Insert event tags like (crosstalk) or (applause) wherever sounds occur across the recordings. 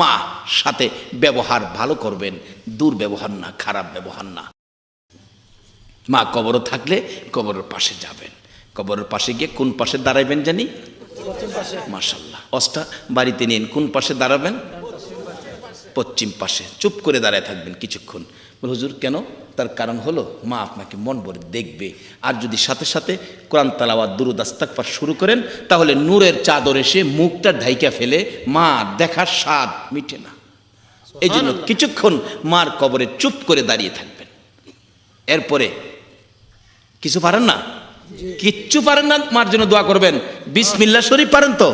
মা সাথে ব্যবহার ভালো করবেন, দুর্ব্যবহার না, খারাপ ব্যবহার না। মা কবর থাকলে কবরের পাশে যাবেন। কবরের পাশে গিয়ে কোন পাশে দাঁড়াবেন জানি? মাসাল্লাহ অস্টা বাড়িতে নিন, কোন পাশে দাঁড়াবেন? পশ্চিম পাশে। চুপ করে দাঁড়ায় থাকবেন কিছুক্ষণ। বলে, হুজুর কেন? তার কারণ হলো মা আপনাকে মন ভরে দেখবে। আর যদি সাথে সাথে কোরআন তালাওয়াত দুরুদ আস্তাকফার শুরু করেন তাহলে নূরের চাদর এসে মুখটা ঢাইকা ফেলে মা দেখার স্বাদ মিটে না। এই জন্য কিছুক্ষণ মার কবরে চুপ করে দাঁড়িয়ে থাকবেন। এরপরে কিছু পারেন না? কিচ্ছু পারেন না মার জন্য দোয়া করবেন। বিসমিল্লা শরীফ পারেন তো?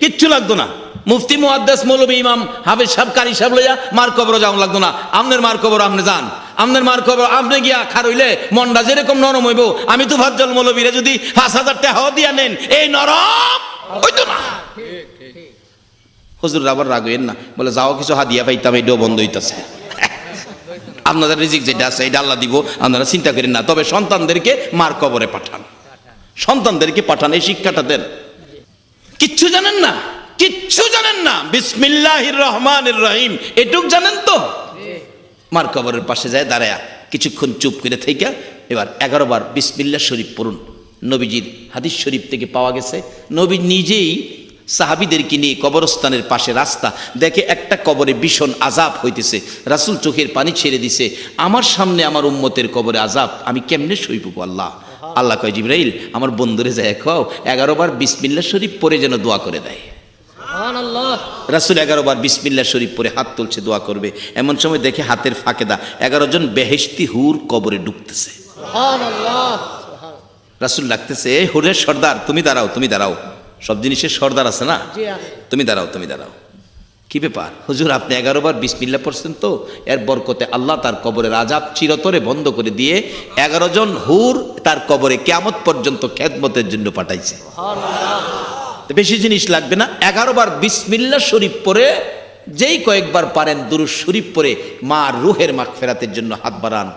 কিচ্ছু লাগতো না? মুফতি, মুহাদ্দাস, মৌলবী, ইমাম, হাফেজ সাহেব, কারি সাহেব লইয়া মার কবর যাওয়া লাগতো না। আমনের মার কবর আপনি যান। আমনের মার কবর আপনি গিয়া খার হইলে মনটা যেরকম নরম হইব, আমি তো ভাজ্জল মৌলবীরে যদি পাঁচ হাজার টাকা দিয়া নেন, এই নরম হইতো না। হুজুর আবার রাগ হইেন না, বলে যাও কিছু হাদিয়া পাইতাম এইটাও বন্ধ হইতাছে। আপনাদের রিজিক যেটা আছে, এটা আল্লাহ দিব, আপনারা চিন্তা করেন না, তবে সন্তানদেরকে মার কবরে পাঠান। সন্তানদেরকে পাঠান, এই শিক্ষাটা দেন। কিচ্ছু জানেন না? কিচ্ছু জানেন না। বিসমিল্লাহির রহমানির রহিম। এটুক জানেন তো? মার কবরের পাশে যায় দাঁড়ায়া কিছুক্ষণ চুপ করে থেকে এবার এগারো বার বিসমিল্লা শরীফ পড়ুন। নবীজির হাদিস শরীফ থেকে পাওয়া গেছে নবী নিজেই সাহাবিদেরকে নিয়ে কবরস্থানের পাশে রাস্তা দেখে একটা কবরে ভীষণ আজাব হইতেছে। রাসুল চোখের পানি ছেড়ে দিছে আমার সামনে আমার উম্মতের কবরে আজাব আমি কেমনে সইব আল্লাহ? আল্লাহ কয় জিব্রাইল আমার বন্ধুরে যায় খাও। এগারো বার বিসমিল্লা শরীফ পরে যেন দোয়া করে দেয়। রাসুল এগারো বার বিসমিল্লা শরীফ পরে হাত তুলছে দোয়া করবে। এমন সময় দেখে হাতের ফাঁকেদা এগারো জন বেহেস্তি হুর কবরে ডুবতেছে রাসুল লাগতেছে এই হুরের সর্দার তুমি দাঁড়াও তুমি দাঁড়াও। সব জিনিসের সর্দার আছে না? তুমি দাঁড়াও তুমি দাঁড়াও। কি ব্যাপার? হুজুর আপনি এগারো বার বিসমিল্লা পড়ছেন তো? এর বরকতে আল্লাহ তার কবরের আজাব চিরতরে বন্ধ করে দিয়ে এগারো জন হুর তার কবরে কেয়ামত পর্যন্ত খেদমতের জন্য পাঠাইছে। বেশি জিনিস লাগবে না। এগারো বার বিসমিল্লা শরীফ পরে যেই কয়েকবার পারেন দুরুজ শরীফ পরে মা রুহের মাখ ফেরাতের জন্য হাত বাড়ান,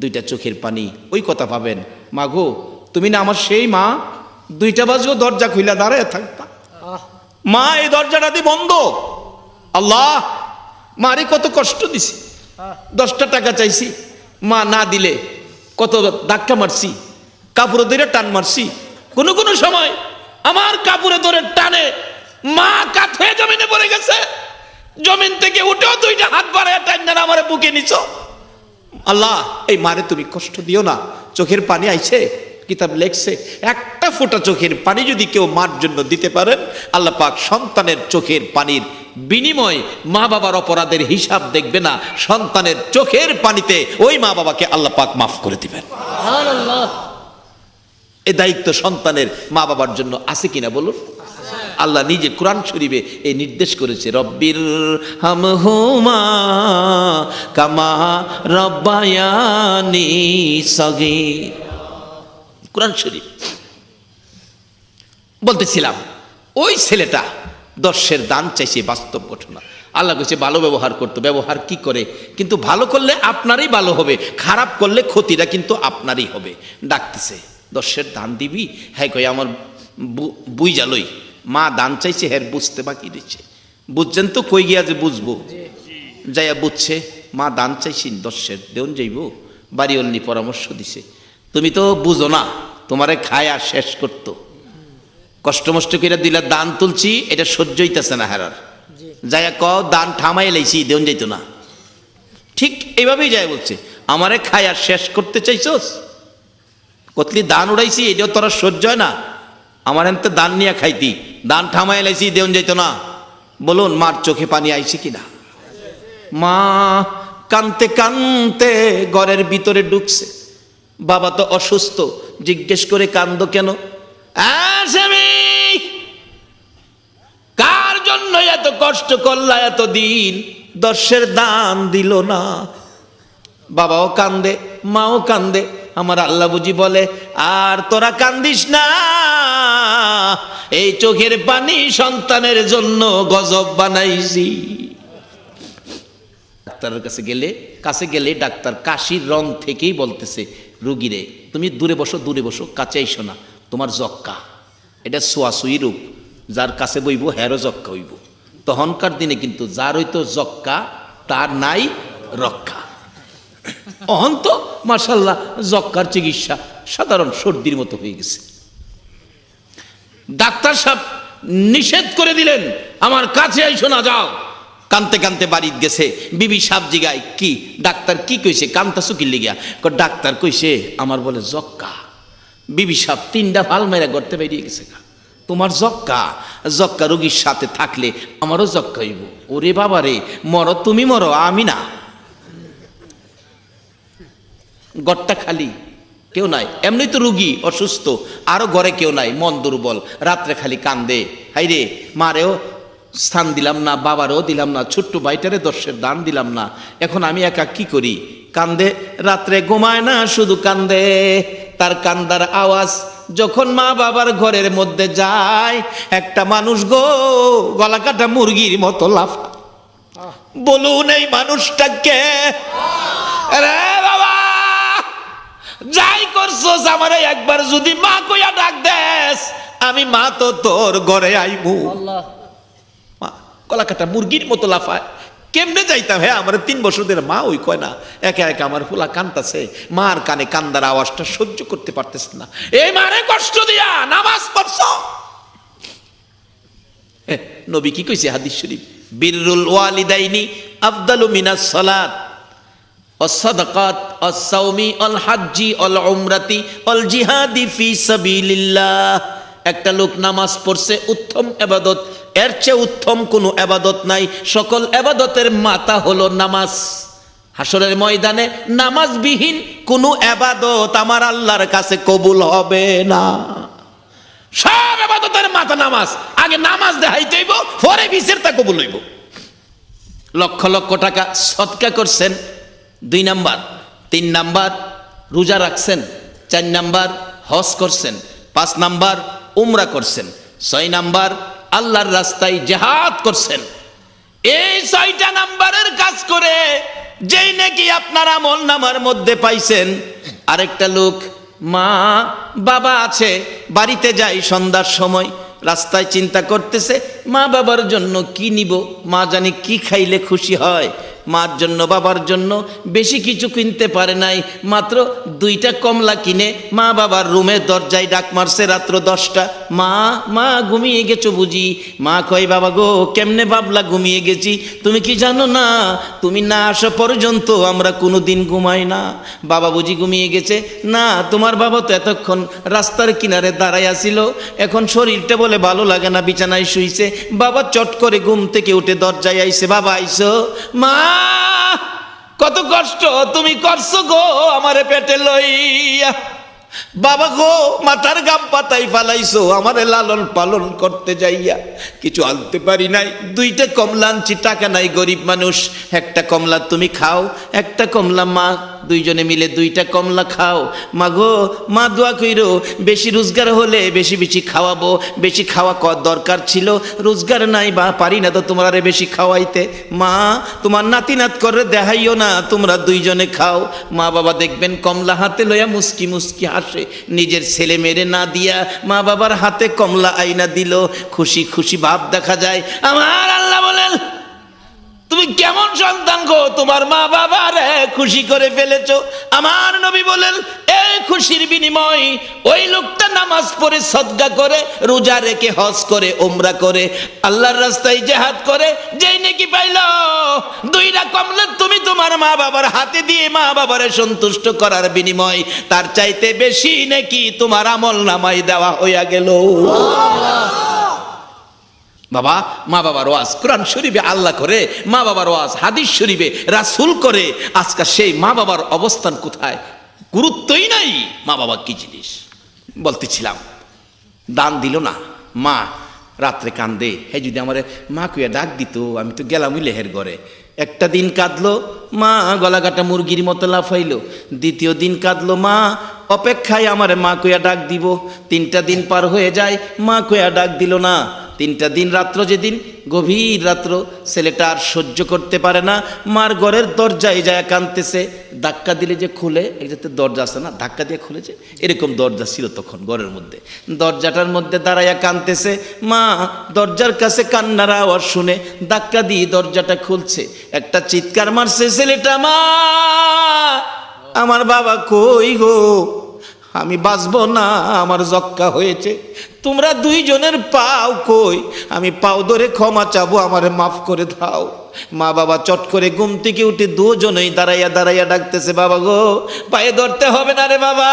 দুইটা চোখের পানি, ওই কথা পাবেন মা গো, তুমি না আমার সেই মা? দুইটা বাজেও দরজা খুইলা দাঁড়ায় থাকতা মা, এই দরজাটা দিয়ে বন্ধ। আল্লাহ, মারে কত কষ্ট দিছি। দশটা টাকা চাইছি। মা না দিলে কত ধাক্কা মারছি। কাপড়ে ধরে টান মারছি। কোনো কোনো সময় আমার কাপড়ে ধরে টানে। মা কাত জমিনে পড়ে গেছে। জমিন থেকে উঠেও দুইটা হাত বাড়ায় টান আমার বুকে নিছ। আল্লাহ, এই মারে তুমি কষ্ট দিও না। চোখের পানি আইছে, কিতাব লেখছে। একটা ফোঁটা চোখের পানি যদি কেউ মার জন্য দিতে পারেন, আল্লাহ পাক সন্তানের চোখের পানির বিনিময় মা বাবার অপরাধের হিসাব দেখবে না। সন্তানের চোখের পানিতে ওই মা বাবাকে আল্লাহ পাক মাফ করে দিবেন। সুবহানাল্লাহ। এই দায়িত্ব সন্তানের মা বাবার জন্য আছে কিনা বলুন? আল্লাহ নিজে কোরআন শরীফে এই নির্দেশ করেছে, রব্বির হামহুমা কামা রব্বায়ানি সগীর। কোরআন শরীফ। বলতেছিলাম, ওই ছেলেটা দর্শের দান চাইছে বাস্তব ঘটনা। আল্লাহ কইছে, ভালো ব্যবহার করতো। ব্যবহার কি করে? কিন্তু ভালো করলে আপনারই ভালো হবে, খারাপ করলে ক্ষতিটা কিন্তু আপনারই হবে। ডাকতেছে দর্শের দান দিবি? হ্যাঁ কই আমার বুই জালই মা দান চাইছে হ্যাঁ বুঝতে বাকি দিচ্ছে বুঝছেন তো কই গিয়া যে বুঝব? যাইয়া বুঝছে মা দান চাইছি দর্শের দেউন যাইব। বাড়ি অল্লি পরামর্শ দিছে। তুমি তো বুঝো না তোমারে খায়া শেষ করতো। কষ্ট মষ্ট করে দিলা দান তুলছি এটা সহ্য হইতেছে না হেরার। যাইয়া ক দান ঠামাই লাইছি দেউন যাইতো না। ঠিক এইভাবেই যায় বলছে আমারে খায়া শেষ করতে চাইছস? কতলি দান উড়াইছি, এটাও তোরা সহ্য হয় না। আমার এনতে দান নিয়ে খাইতি, দান ঠামাই লাইছি, দেউন যাইতো না। বলুন, মার চোখে পানি আইছে কিনা? মা কানতে কানতে ঘরের ভিতরে ঢুকছে। বাবা তো অসুস্থ, জিজ্ঞেস করে কান্দ কেন? কার জন্য এত কষ্ট করলা এত দিন দর্শের দান দিল না। বাবাও কান্দে, মাও কান্দে আমার আল্লাহ বুঝি বলে, আর তোরা কান্দিস না। এই চোখের পানি সন্তানের জন্য গজব বানাইছি। ডাক্তারের কাছে গেলে কাছে গেলে ডাক্তার কাশির রং থেকেই বলতেছে রুগীরে তুমি দূরে বসো দূরে বসো, কাছে আইসো না, তোমার জক্কা এটা সোয়াশুই রূপ, যার কাছে বইব, হ্যারো জক্কা হইব। তখনকার দিনে কিন্তু যার হইতো জক্কা তার নাই রক্ষা। (coughs) অহন তো মার্শাল্লাহ জক্কার চিকিৎসা সাধারণ সর্দির মতো হয়ে গেছে। ডাক্তার সাহেব নিষেধ করে দিলেন, আমার কাছে আইসো না, যাও। কানতে কানতে বাড়িতে গেছে, বিবি সাপ জিগায়, কি? ডাক্তার কি কইছে? কান্তা চুকির লিগিয়া। ক ডাক্তার কইছে, আমার বলে জক্কা বিবি সাপ তিনটা ভালো মেরা করতে বেরিয়ে গেছে গা। তোমার জক্কা জক্কা রোগীর সাথে থাকলে আমারও জক্কা হইব। ওরে বাবা রে মরো, তুমি মরো, আমি না। গড়টা খালি কেউ নাই। এমনি তো রুগী অসুস্থ আরও ঘরে কেউ নাই মন দুর্বল রাত্রে খালি কান্দে। হাইরে মারেও স্থান দিলাম না বাবারও দিলাম না ছোট্ট বাইটারে দর্শের দান দিলাম না। এখন আমি একা কি করি? কান্দে রাত্রে ঘুমায় না শুধু কান্দে। তার কান্দার আওয়াজ যখন মা বাবার ঘরের মধ্যে যায় একটা মানুষ গো গলা কাটা মুরগির মতো লাফা। বলুন এই মানুষটাকে। রে যাই করছস আমারে একবার যদি মা কইয়া ডাক দেস আমি মা তো তোর ঘরে আইবো আল্লাহ। মা গলা কাটা মুরগির মতো লাফায়। কেমনে যাইতাম হ্যাঁ আমার তিন বছরের মা ওই কয় না একে একা আমার ফুলা কান্তাছে মার কানে কান্দার আওয়াজটা সহ্য করতে পারতেছে না। এই মারে কষ্ট দিয়া নামাজ পড়ছ। এ, নবী কি কইছে হাদিস শরীফ? বিররুল ওয়ালিদাইনি আফদালু মিনাস সালাত। অসদকাত অসৌমি অল হাজ্জি অল অমরাতি অল জিহাদি ফি সাবিলিল্লাহ। একটা লোক নামাজ পড়ছে, উত্তম আবাদত। এর চেয়ে উত্তম কোনো আবাদত নাই। সকল আবাদতের মাতা হলো নামাজ। হাসরের ময়দানে নামাজবিহীন কোনো আবাদত আমার আল্লাহর কাছে কবুল হবে না। সব আবাদতের মাথা নামাজ। আগে নামাজ দেখাইতেইব পরে বিচের তা কবুল হইব। লক্ষ লক্ষ টাকা সৎকা করছেন দুই নাম্বার, তিন নাম্বার, রোজা রাখছেন, চার নাম্বার, হজ করছেন, পাঁচ নাম্বার, উমরা করছেন, ছয় নাম্বার, আল্লাহর রাস্তায় জেহাদ করছেন। এই ছয়টা নাম্বারের কাজ করে যেই নাকি আপনার আমল নামার মধ্যে পাইছেন, আরেকটা লোক, মা, বাবা আছে, বাড়িতে যাই, সন্ধ্যার সময় রাস্তায় চিন্তা করতেছে, মা বাবার জন্য কি নিব, মা জানি কি খাইলে খুশি হয় মার জন্য, বাবার জন্য বেশি কিছু কিনতে পারে নাই। মাত্র দুইটা কমলা কিনে মা বাবার রুমে দরজায় ডাক মারছে রাত্র দশটা। মা মা, ঘুমিয়ে গেছো বুঝি? মা কয়, বাবা গো, কেমনে বাবলা ঘুমিয়ে গেছি? তুমি কি জানো না? তুমি না আসা পর্যন্ত আমরা কোনো দিন ঘুমাই না। বাবা বুঝি ঘুমিয়ে গেছে? না, তোমার বাবা তো এতক্ষণ রাস্তার কিনারে দাঁড়াই আসিল এখন শরীরটা বলে ভালো লাগে না, বিছানায় শুইছে। বাবা চট করে ঘুম থেকে উঠে দরজায় আইছে, বাবা, আইসো। মা কত কষ্ট তুমি করছ গো আমারে পেটে লইয়া। বাবা গো, মাথার গাম পাতাই ফালাইছো, আমারে লালন পালন করতে যাইয়া। কিছু আনতে পারি নাই, দুইটা কমলা আনছি, টাকা নাই, গরিব মানুষ। একটা কমলা তুমি খাও, একটা কমলা মা দুইজনে মিলে দুইটা কমলা খাও। মা গো মা দোয়া কইরো, বেশি রোজগার হলে বেশি বেশি খাওয়াবো। বেশি খাওয়া কর দরকার ছিল, রোজগার নাই বা পারি না তো তোমরা আরে বেশি খাওয়াইতে। মা, তোমার নাতি নাত করে দেখাইও না, তোমরা দুইজনে খাও। মা বাবা দেখবেন কমলা হাতে লইয়া মুস্কি মুস্কি হাসে। নিজের ছেলে মেরে না দিয়া মা বাবার হাতে কমলা আইনা দিল। খুশি খুশি ভাব দেখা যায়। আমার আল্লাহ বলেন তুমি কেমন সন্তান গো? তোমার মা বাবারে খুশি করে ফেলেছো। আমার নবী বলেন এই খুশির বিনিময়, ওই লোকটা নামাজ পড়ে সদগা করে, রোজা রেখে হজ করে ওমরা করে, আল্লাহর রাস্তায় জেহাদ করে, যেই নাকি পাইল দুইটা কমলে তুমি তোমার মা বাবার হাতে দিয়ে মা বাবারে সন্তুষ্ট করার বিনিময়। তার চাইতে বেশি নাকি তোমার আমল নামাই দেওয়া হইয়া গেল। বাবা, মা বাবার ওয়াজ। কোরআন শরীফে আল্লাহ করে, মা বাবার ওয়াজ, হাদিস শরীফে রাসুল করে। আজকাল সেই মা বাবার অবস্থান কোথায়? গুরুত্বই নাই মা বাবা কি জিনিস? বলতেছিলাম। দান দিল না। মা রাত্রে কান্দে। হে, যদি আমার মা কুয়া ডাক দিত, আমি তো গেলাম লেহের ঘরে। একটা দিন কাঁদলো, মা গলা কাটা মুরগির মতো লাফাইলো। দ্বিতীয় দিন কাঁদলো, মা অপেক্ষায় আমার মা কুয়া ডাক দিব। তিনটা দিন পার হয়ে যায়, মা কুয়া ডাক দিল না। তিনটা দিন রাত্র যেদিন, গভীর রাত্র ছেলেটা আর সহ্য করতে পারে না। মার ঘরের দরজায় যায় কানতেছে ধাক্কা দিলে যে খুলে এক যাতে দরজা আছে না, ধাক্কা দিয়ে খুলেছে। এরকম দরজা ছিল তখন ঘরের মধ্যে। দরজাটার মধ্যে দাঁড়াইয়া কানতেছে মা, দরজার কাছে কান্নার আওয়াজ শুনে ধাক্কা দিয়ে দরজাটা খুলছে। একটা চিৎকার মারছে ছেলেটা, মা, আমার বাবা কই গো? আমি বাঁচবো না, আমার জক্কা হয়েছে। তোমরা দুইজনের পাও কই? আমি পাও ধরে ক্ষমা চাবো, আমারে মাফ করে দাও। মা বাবা চট করে ঘুম থেকে উঠে দুজনেই দাঁড়াইয়া দাঁড়াইয়া ডাকতেছে, বাবা গো, পায়ে ধরতে হবে না রে বাবা।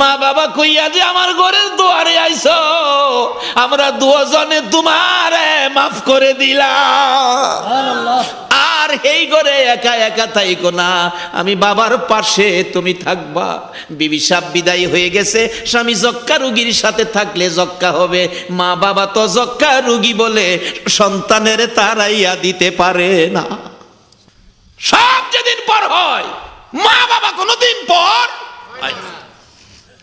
মা বাবা কইয়া যে আমার ঘরের দুয়ারে আইছো, আমরা দুজনে তোমারে মাফ করে দিলাম। আর এই ঘরে একা একা থাইকো না। আমি বাবার পাশে তুমি থাকবা। বিবি সাপ বিদায় হয়ে গেছে। স্বামী জক্কা রুগীর সাথে থাকলে জক্কা হবে। মা বাবা তো জক্কা রুগী বলে সন্তানের তারাইয়া দিতে পারে না। সব যেদিন পর হয়, মা বাবা কোনোদিন পর।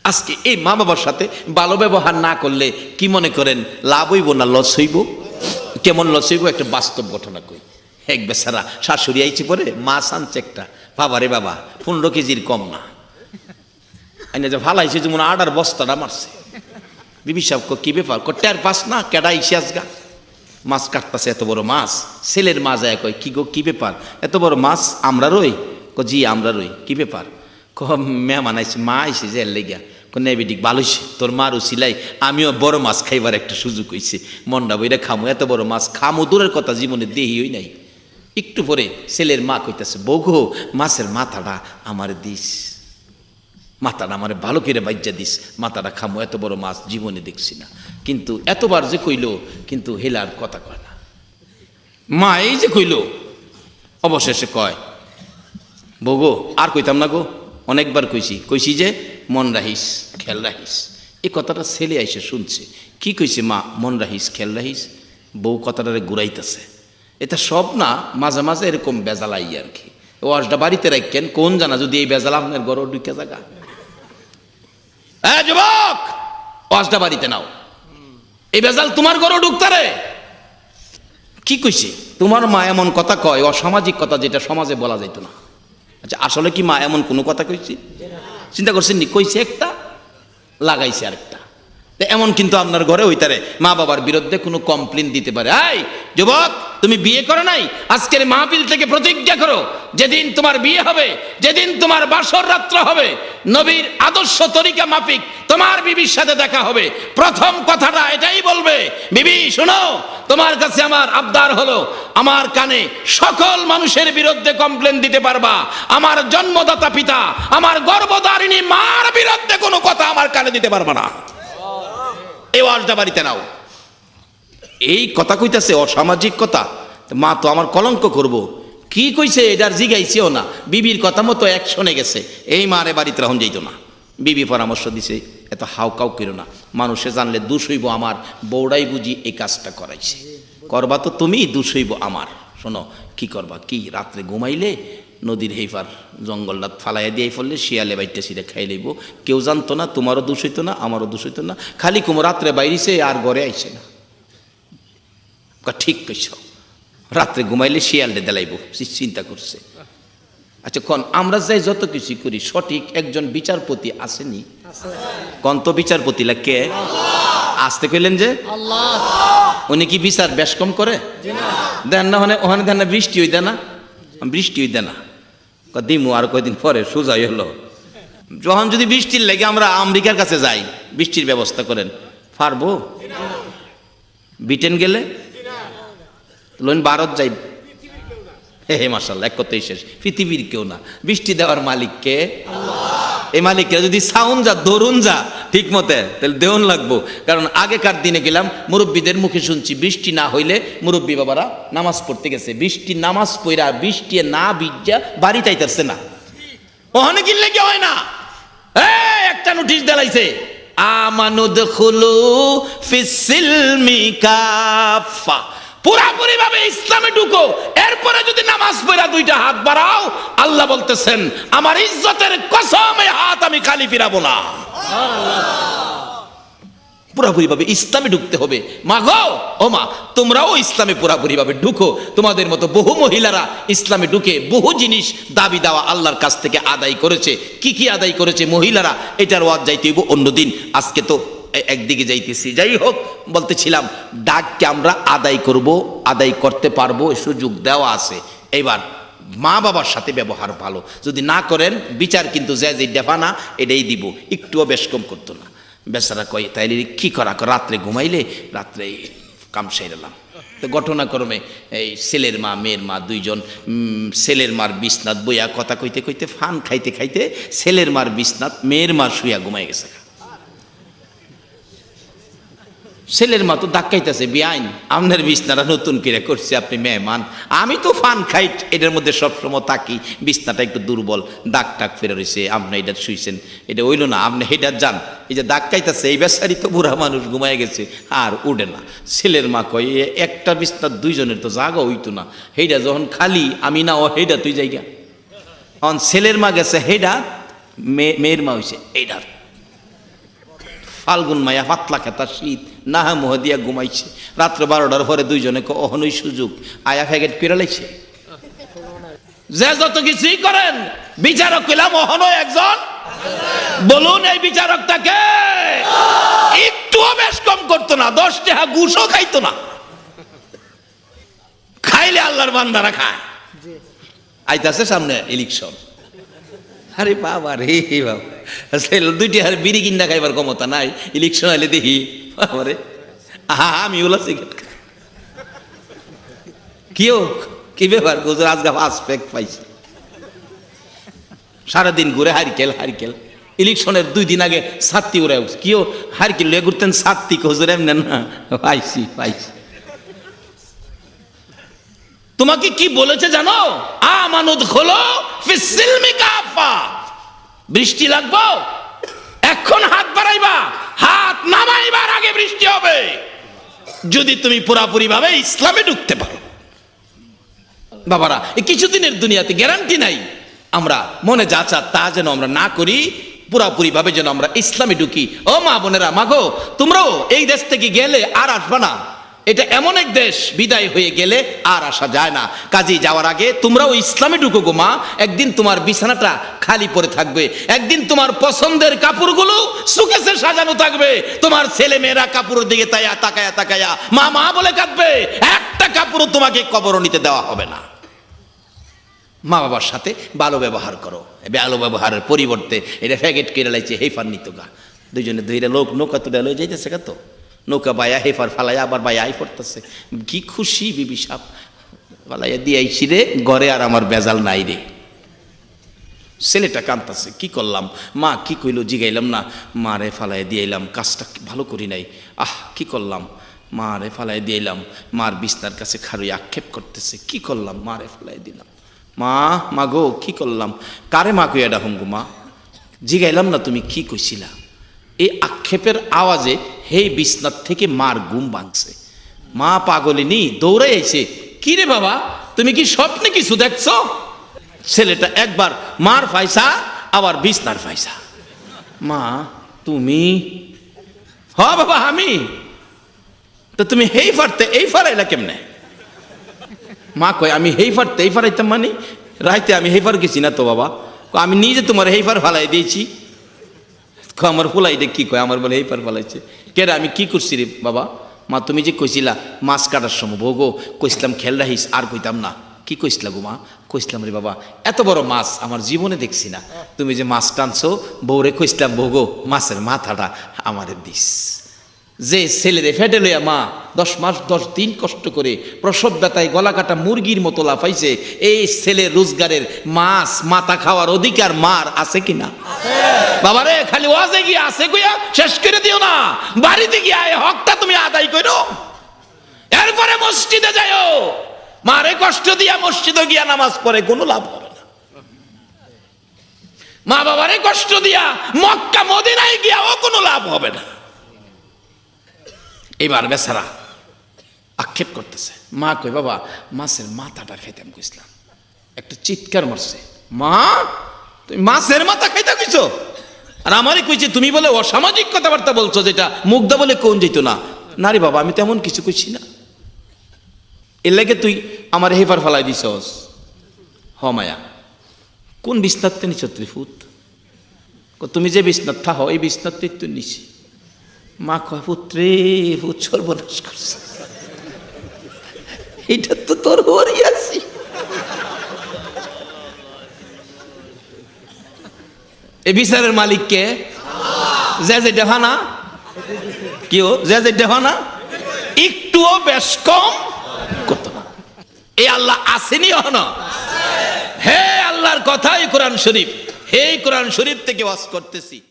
আজকে এই মা বাবার সাথে ভালো ব্যবহার না করলে কি মনে করেন, লাভ হইব না, লস হইব? কেমন লস হইব? একটা বাস্তব ঘটনা কই। এক বেচারা, শাশুড়ি আইছি পরে মাছ আনছে একটা। বাবা রে বাবা, পনেরো কেজির কম না। আইনা যে ভালো আইছে যেমন আডার বস্তাটা মারছে। বিবি সাহেব কি ব্যাপার? কটার পাস না কেডা আইসে আজগা? মাছ কাটতাছে, এত বড় মাছ। ছেলের মা যায় কয়, কি গো, কি ব্যাপার? এত বড় মাছ, আমরা রই? ক জি, আমরা রই। কি ব্যাপার? ক মেহমান আইছে, মা আইছে যে লেগিয়া। ক নেবিডিক ভালো হইছে। তোর মারও সিলাই, আমিও বড় মাছ খাইবার একটা সুযোগ হইছে। মন্ডা বইরা খামো, এত বড় মাছ খামো, দূরের কথা জীবনে দেহি হই নাই। একটু পরে ছেলের মা কইতাছে বৌগো মাছের মাথাটা আমার দিস। মাথাটা আমার ভালো করে বাজ্যা দিস। মাথাটা খামো, এত বড় মাছ জীবনে দেখছি না। কিন্তু এতবার যে কইল, কিন্তু হেলার কথা কয় না। মা এই যে কইল, অবশেষে কয় বগো আর কইতাম না গো, অনেকবার কইছি। কইছি যে, মন রাহিস খেল রাহিস। এই কথাটা ছেলে আইসে শুনছে। কি কইছে মা? মন রাহিস খেল রাহিস? বউ কথাটারে ঘুরাইতেছে। এটা সব না, মাঝে মাঝে এরকম বেজালাই আর কি। ওয়াজটা বাড়িতে রাখেন কোন জানা, যদি এই বেজাল আপনার গড় ঢুকে জায়গা হ্যাঁ যুবক! ওয়াজটা বাড়িতে নাও। এই বেজাল তোমার ঘরও ঢুকতারে কি কইছে? তোমার মা এমন কথা কয়, অসামাজিক কথা যেটা সমাজে বলা যাইতো না। আচ্ছা আসলে কি মা এমন কোনো কথা কইছে? চিন্তা করছেন নি, কইছে একটা, লাগাইছে আরেকটা। তো এমন কিন্তু আপনার ঘরে হইতারে মা বাবার বিরুদ্ধে কোনো কমপ্লেন দিতে পারে। আই যুবক, তুমি বিয়ে করো নাই? আজকের মাহফিল থেকে প্রতিজ্ঞা করো, যেদিন তোমার বিয়ে হবে, যেদিন তোমার বাসর রাত্র হবে, নবীর আদর্শ তরিকা মাফিক, তোমার বিবির সাথে দেখা হবে। প্রথম কথাটা এটাই বলবে, বিবি, শোনো, তোমার কাছে আমার আবদার হলো, আমার কানে সকল মানুষের বিরুদ্ধে কমপ্লেন দিতে পারবা। আমার জন্মদাতা পিতা, আমার গর্ভধারিণী মার বিরুদ্ধে কোনো কথা আমার কানে দিতে পারবা না। এই ওয়াজটা বাড়িতে নাও। এই কথা কইতাছে, অসামাজিক কথা। মা তো আমার কলঙ্ক করব। কি কইছে, এটার জিগাইছেও না। বিবির কথা মতো এক শোনে গেছে। এই মারে বাড়িতে রহন যাইতো না। বিবি পরামর্শ দিছে, এত হাউ কাউ করো না। মানুষে জানলে দুষ হইব আমার। বৌড়াই বুঝি এই কাজটা করাইছে। করবা তো তুমি, দুষ হইব আমার। শোনো, কি করবা? কি, রাত্রে ঘুমাইলে নদীর হেইফার জঙ্গলটা ফালাইয়া দিয়ে ফেললে শিয়ালে বাইটে সিরে খাই লইব। কেউ জানতো না, তোমারও দোষ হইতো না, আমারও দোষ হইতো না। খালি কুমো রাত্রে বাইরিছে, আর ঘরে আইছে না। ঠিক কইছ। রাত্রে ঘুমাইলে শিয়ালটা দেলাইব চিন্তা করছে। আচ্ছা কন, আমরা যাই যত কিছু করি, সঠিক একজন বিচারপতি আসেনি? কন তো বিচারপতি কে? আসতে কইলেন যে? উনি কি বিচার বেশ কম করে? দেন না, ওখানে ওখানে দেন না, বৃষ্টি হই দেয় না? বৃষ্টি হই দেয় না। দিমু আর কয়দিন পরে সোজাই হলো যখন যদি বৃষ্টির লেগে আমরা আমেরিকার কাছে যাই, বৃষ্টির ব্যবস্থা করেন, পারব? ব্রিটেন গেলে? লোন ভারত যাই, হে হে মার্শাল এক কথাই শেষ, পৃথিবীর কেউ না। বৃষ্টি দেওয়ার মালিককে এই মালিককে যদি সাউন যা, ধরুন যা, ঠিক মতে, তাহলে দেহন লাগবো। কারণ আগেকার দিনে গেলাম, মুরব্বীদের মুখে শুনছি, বৃষ্টি না হইলে মুরব্বী বাবারা নামাজ পড়তে গেছে। বৃষ্টি নামাজ পড়া বৃষ্টি না বিজ্জা বাড়ি তাইতারছে না। ওখানে কিনলে কি হয় না? একটা নোটিশ দেলাইছে আমানুদ খুলু ফিসিলমি কাফা। পুরাপুরি ভাবে ইসলামে ঢুকো। এরপরে যদি নামাজ পড়া দুইটা হাত বাড়াও, আল্লাহ বলতেছেন, আমার ইজ্জতের কসম হাত আমি খালি ফিরাবো না। পুরাপুরি ভাবে ইসলামে ঢুকতে হবে। মা গো, ও মা, তোমরাও ইসলামে পুরাপুরি ভাবে ঢুকো। তোমাদের মতো বহু মহিলারা ইসলামে ঢুকে বহু জিনিস দাবি দেওয়া আল্লাহর কাছ থেকে আদায় করেছে। কি কি আদায় করেছে মহিলারা? এটার ওয়াজ যাইতে হইব অন্যদিন। আজকে তো একদিকে যাইতেছি। যাই হোক বলতেছিলাম, ডাককে আমরা আদায় করব, আদায় করতে পারব সুযোগ দেওয়া আছে। এবার, মা বাবার সাথে ব্যবহার ভালো। যদি না করেন, বিচার কিন্তু যে যে ডেফা না, এটাই দিব। একটুও বেশ কম করতো না। বেচারা কয়, তাইলে কি করা? রাত্রে ঘুমাইলে? রাত্রে কাম সাইরালাম তো ঘটনাক্রমে এই ছেলের মা, মেয়ের মা দুইজন ছেলের মার বিছনাথ বইয়া কথা কইতে কইতে, ফান খাইতে খাইতে ছেলের মার বিছনাথ মেয়ের মা শুয়া ঘুমাই গেছে। ছেলের মা তো ডাক্কাইতেছে বিআইন। আপনার বিছনাটা নতুন করে করছে, আপনি মেহমান। আমি তো ফান খাই, এটার মধ্যে সবসময় থাকি। বিছনাটা একটু দুর্বল, দাগ টাক ফেরে রয়েছে আপনি এটা শুইছেন। এটা হইল না, আপনি হেটা যান। এই যে দাগ খাইতেছে, এই বেচারি তো বুড়া মানুষ ঘুমায় গেছে, আর উঠে না। ছেলের মা কয়, "এ, একটা বিছনার দুইজনের তো জাগা হইতো না। হেইটা যখন খালি, আমি না, ও হেইটা তুই জায়গা তখন ছেলের মা গেছে হেডা মেয়ে- মেয়ের মা হয়েছে এইডার ফাল্গুন মায়া পাতলা খেতা শীত। নাহা মোহ দিয়া ঘুমাইছে। রাত্র বারোটার পরে দুইজনে অহনই সুযোগ আয়া ফ্যাকেট করে লাইছে? যে যত কিছুই করেন বিচারক পেলাম অহনো একজন? বলুন এই বিচারকটাকে। একটুও বেশ কম করতো না দশ টাকা ঘুষও খাইতো না। খাইলে আল্লাহর বান্দারা খায়। আইতাছে সামনে ইলেকশন। আরে বাবা রে বাবা। দুইটি আর বিড়ি কিনা খাইবার ক্ষমতা নাই ইলেকশন আইলে দেখি। বাবারে আহা, আমি ওলা সিগারেট খাই। কি হোক কি ব্যাপার গোজর আজকে ফার্স্ট প্যাক পাইছি। সারাদিন ঘুরে হারিকেল হারিকেল। ইলেকশনের দুই দিন আগে সাত্তি উড়ে কিও হারিকেল ঘুরতেন সাত্তি কোজর এমনি না? পাইছি পাইছি। তোমাকে কি বলেছে জানো? আমানুদ খোলো বৃষ্টি লাগবো? এখন হাত বাড়াইবা, হাত নামাইবার আগে বৃষ্টি হবে। যদি তুমি পুরাপুরি ভাবে ইসলামে ঢুকতে পারো। বাবারা কিছুদিনের দুনিয়াতে গ্যারান্টি নাই। আমরা মনে যা চা তা যেন আমরা না করি পুরাপুরি ভাবে যেন আমরা ইসলামে ঢুকি। ও মা বোনেরা, মাগো, তোমরাও এই দেশ থেকে গেলে আর আসবা না। এটা এমন এক দেশ, বিদায় হয়ে গেলে আর আসা যায় না। কাজী যাওয়ার আগে তোমরাও ইসলামে ঢুকো গো মা, একদিন তোমার বিছানাটা খালি পড়ে থাকবে, একদিন তোমার পছন্দের কাপড়গুলো সুকেসে সাজানো থাকবে, তোমার ছেলে মেয়েরা কাপড়ের দিকে তাইয়া তাকায়া তাকায়া, মা মা বলে কাঁদবে, একটা কাপড়ও তোমাকে কবর নিতে দেওয়া হবে না। মা বাবার সাথে ভালো ব্যবহার করো ভালো ব্যবহারের পরিবর্তে এটা ফ্যাগেট কেড়ে লাইছে হেফার নিত গা দুইজনে দুইটা লোক নৌকা তুলে লয়ে যাইতেছে কত নৌকা বায়া হেফার ফালাইয়া আবার বায়া আই পড়তেছে। কি খুশি বিবি সাপ। ফালাইয়া দিয়ে আইছি রে, ঘরে আর আমার বেজাল নাই রে। ছেলেটা কান্তাছে কি করলাম? মা কি কইলো জিগাইলাম না। মা রে ফালাই দিয়েলাম কাজটা ভালো করি নাই। আহ, কি করলাম? মা রে ফালাই দিয়েলাম মার বিছনার কাছে খারুই আক্ষেপ করতেছে। কি করলাম? মা রে ফালাই দিলাম। মা মা গো, কি করলাম? কারে মা কইয়া ডাকুম গো মা? জিগাইলাম না তুমি কি কইছিলা? এই আক্ষেপের আওয়াজে হেই বিছনার থেকে মার ঘুম ভাঙছে। মা পাগলিনী দৌড়ে আইছে কি রে বাবা, তুমি কি স্বপ্নে কিছু দেখছ? ছেলেটা একবার, মার ফাইসা, আবার বিছনার ফাইসা। মা, তুমি? হ বাবা, আমি। তো তুমি হেই ফারতে এই ফারাইলা কেমনে? মা কয়, আমি হেই ফারতে এই ফারাইতাম মানে? রাইতে আমি হেফার গেছি না তো বাবা। আমি নিজে তোমার হেই ফার ফালাই দিয়েছি। আমার ফুলাইটা কি? কয়, আমার বলে হেফার ফালাইছে। কে আমি কি করছি রে বাবা? মা, তুমি যে কইছিলা, মাছ কাটার সময় ভোগো কইসলাম খেল রাখিস, আর কইতাম না। কি কইছিলা গো মা? কইছিলাম রে বাবা, এত বড় মাছ আমার জীবনে দেখছি না। তুমি যে মাছ টানছো, বউরে কইছিলাম ভোগো মাছের মাথাটা আমারে দিস। যে ছেলেরে ফেটে লইয়া মা, দশ মাস, দশ দিন কষ্ট করে প্রসব ব্যথায় গলা কাটা মুরগির মতো লাফাইছে, এই ছেলে রোজগারের মাছ, মাথা খাওয়ার অধিকার মার আছে কিনা? বাবারে, খালি ওয়াজে গিয়ে আছে কইয়া শেষ করে না বাড়িতে গিয়ে হকটা তুমি আদায় করো। এরপরে মসজিদে যাইও। মারে কষ্ট দিয়া মসজিদে গিয়া নামাজ পড়ে, কোনো লাভ হবে না। মা বাবারে কষ্ট দিয়া মক্কা, মদিনায় গিয়াও কোনো লাভ হবে না। এবার বেচারা আক্ষেপ করতেছে, মা কই বাবা, মাছের মাথাটা খাইতাম কইছিলাম। একটা চিৎকার মারছে। মা, তুমি মাছের মাথা খাইতে কইছো? আর আমারই কইছে, তুমি বলে অসামাজিক কথাবার্তা বলছো যেটা, মুগ্ধা বলে কোন যেত না। না রে বাবা, আমি তেমন কিছু কইছি না। এর লাগে তুই আমার হেফার ফালাই দিছস। হ মায়া, কোন বিছনাতে নিছ ত্রিফুত কো, তুমি যে বিছনাত থাহ এই বিছনাতে তুই নিছি। মা কয় পুত্রে পুত সর্বনাশ করছে। এইটা তো তোর হরি আছি এ বিচারের মালিককে যে যে কি কেউ যে যে একটুও বেশ কম করতো না। এই আল্লাহ আসেনি হন হে আল্লাহর কথাই কোরআন শরীফ। হে কোরআন শরীফ থেকে ওয়াজ করতেছি।